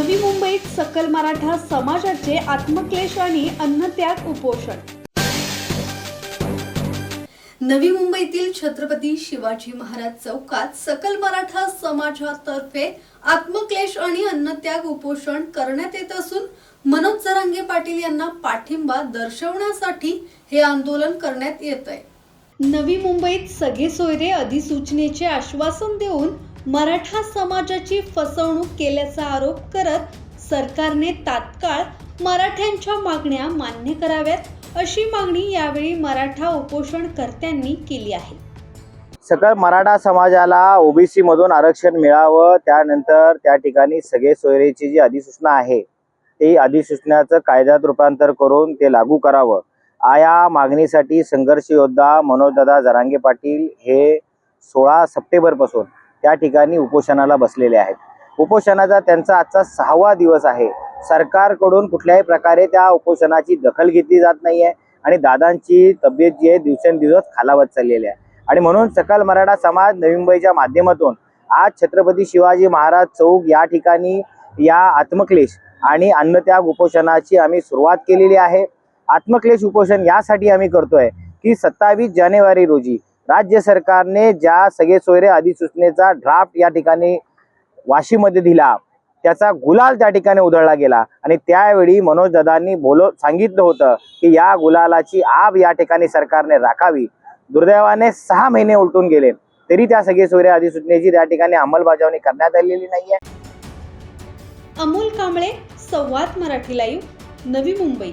नवी मुंबईत सकल मराठा समाजाचे आत्मक्लेश आणि अन्नत्याग उपोषण. नवी मुंबईतील छत्रपती शिवाजी महाराज चौकात सकल मराठा समाजातर्फे आत्मक्लेश आणि अन्नत्याग उपोषण करण्यात येत असून मनोज जरांगे पाटील यांना पाठिंबा दर्शवण्यासाठी हे आंदोलन करण्यात येत आहे नवी मुंबईत सगळे सोयरे अधिसूचनेचे आश्वासन देऊन मराठा समाजाची फसवणूक केल्याचा आरोप करत सरकारने तात्काळ मराठ्यांच्या मागण्या मान्य कराव्यात अशी मागणी यावेळी मराठा उपोषणकर्त्यांनी केली आहे. सकल मराठा समाजाला ओबीसी मधून आरक्षण मिळावं त्यानंतर त्या ठिकाणी सगळे सोयरेची जी अधिसूचना आहे ती अधिसूचनाचं कायद्यात रूपांतर करून ते लागू करावं. आया मागणीसाठी संघर्ष योद्धा मनोजदादा जरांगे पाटील हे सोळा सप्टेंबरपासून त्या ठिकाणी उपोषणाला बसलेले आहेत. उपोषणाचा त्यांचा आजचा सहावा दिवस आहे. सरकारकडून कुठल्याही प्रकारे त्या उपोषणाची दखल घेतली जात नाही आहे आणि दादांची तब्येत जी आहे दिवसेंदिवस खालावत चाललेली आहे. आणि म्हणून सकल मराठा समाज नवी मुंबईच्या माध्यमातून आज छत्रपती शिवाजी महाराज चौक या ठिकाणी या आत्मक्लेश आणि अन्नत्याग उपोषणाची आम्ही सुरुवात केलेली आहे. आत्मक्लेश उपोषण यासाठी आम्ही करतोय की सत्तावीस जानेवारी रोजी राज्य सरकारने ज्या सगळे सोयरे अधिसूचनेचा ड्राफ्ट या ठिकाणी वाशीमध्ये दिला त्याचा गुलाल त्या ठिकाणी उधळला गेला. आणि त्यावेळी मनोज दादांनी बोलो सांगितलं होतं की या गुलालाची आब या ठिकाणी सरकारने राखावी. दुर्दैवाने सहा महिने उलटून गेले. तरी त्या सगळे सोयरे अधिसूचनेची त्या ठिकाणी अंमलबजावणी करण्यात आलेली नाहीये. अमोल कांबळे संवाद मराठी लाईव्ह नवी मुंबई.